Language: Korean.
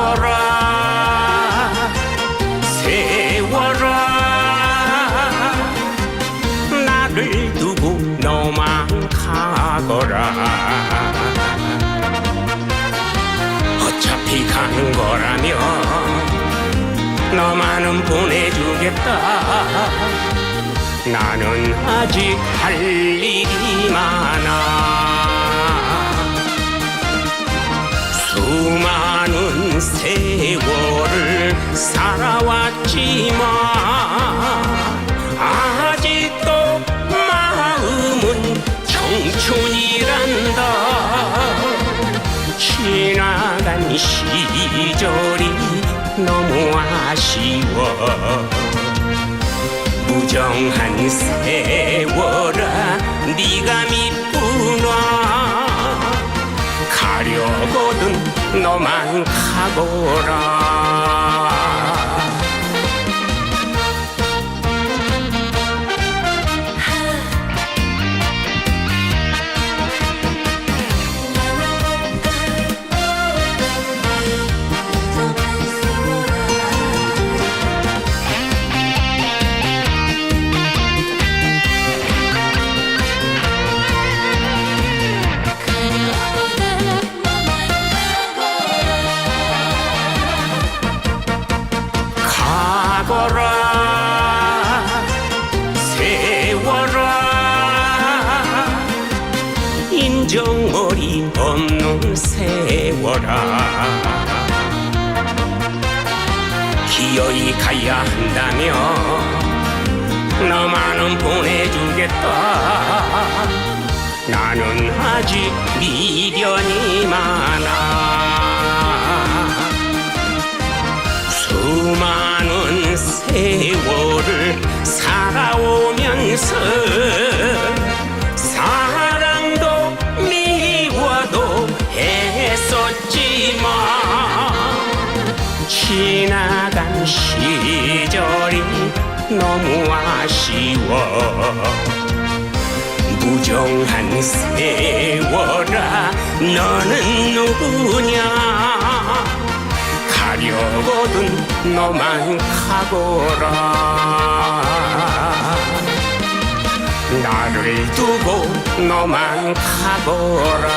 가거라. 세워라. 나를 두고 너만 가거라. 어차피 가는 거라면 너만은 보내주겠다. 나는 아직 할 일이 많아 세월을 살아왔지만 아직도 마음은 청춘이란다. 지나간 시절이 너무 아쉬워. 무정한 세월아 네가 미 너만 가거라 가거라. 세워라. 인정머리 없는 세워라. 기어이 가야 한다며 너만은 보내주겠다. 나는 아직 미련이 많아 세월을 살아오면서 사랑도 미워도 했었지만 지나간 시절이 너무 아쉬워. 무정한 세월아 너는 누구냐 가려거든 너만 가거라. 나를 두고 너만 가거라